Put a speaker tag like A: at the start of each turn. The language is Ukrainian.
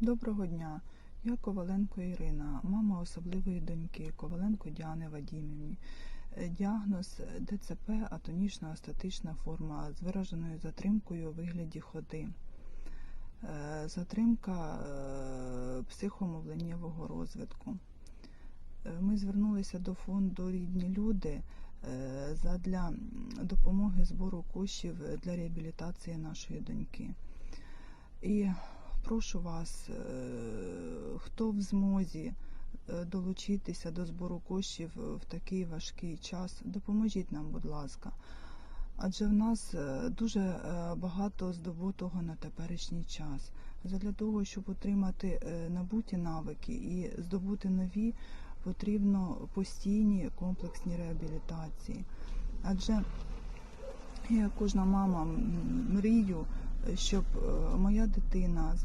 A: Доброго дня. Я Коваленко Ірина, мама особливої доньки Коваленко Діани Вадімівні. Е, Діагноз ДЦП атонічна остатична форма з вираженою затримкою у вигляді ходи. Е, Затримка е, психомовленнєвого розвитку. Ми звернулися до фонду Рідні люди задля допомоги збору коштів для реабілітації нашої доньки. І прошу вас, е, хто в змозі е, долучитися до збору коштів в такий важкий час, допоможіть нам, будь ласка. Адже в нас е, дуже багато здобутого на теперішній час. Для того, щоб отримати набуті навики і здобути нові, потрібно постійні комплексні реабілітації. Адже я, кожна мама, мрію, щоб моя дитина